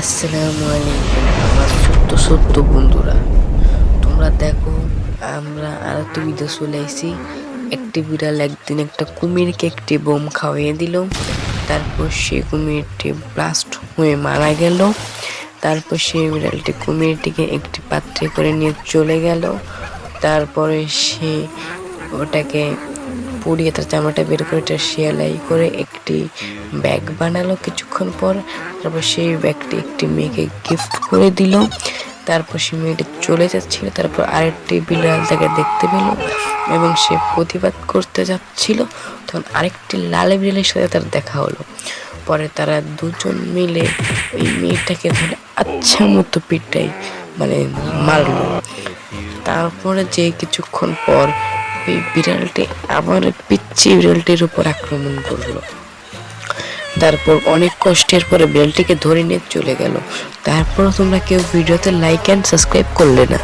আসসালামু আলাইকুম আমার ছোট্ট ছোট্ট বন্ধুরা। তোমরা দেখো, আমরা আর একটা ভিডিও চলে আইছি। একটি বিড়াল একদিন একটা কুমিরকে একটি বোম খাওয়িয়ে দিল। তারপর সে কুমিরটি ব্লাস্ট হয়ে মারা গেল। তারপর সেই বিড়ালটি কুমিরটিকে একটি পাত্রে করে নিয়ে চলে গেল। তারপরে সে ওটাকে পুড়িয়ে তার জামাটা বের করে এটা সেলাই করে একটি ব্যাগ বানালো কিছুক্ষণ পর। তারপর সেই ব্যাগটি একটি মেয়েকে গিফট করে দিল। তারপর সে মেয়েটি চলে যাচ্ছিল। তারপর আরেকটি বিড়াল তাকে দেখতে পেল এবং সে প্রতিবাদ করতে যাচ্ছিল। তখন আরেকটি লাল বিড়ালের সাথে তার দেখা হলো। পরে তারা দুজন মিলে ওই মেয়েটাকে ধরে আচ্ছা মতো পিটাই মানে মারলো। তারপরে যে কিছুক্ষণ পর বিড়ালটি আমার পিচ্ছি বিড়ালটির উপর আক্রমণ করল। তারপর অনেক কষ্টের পরে বিড়ালটিকে ধরে নিয়ে চলে গেল। তারপর তোমরা কেউ ভিডিওতে লাইক অ্যান্ড সাবস্ক্রাইব করলে না।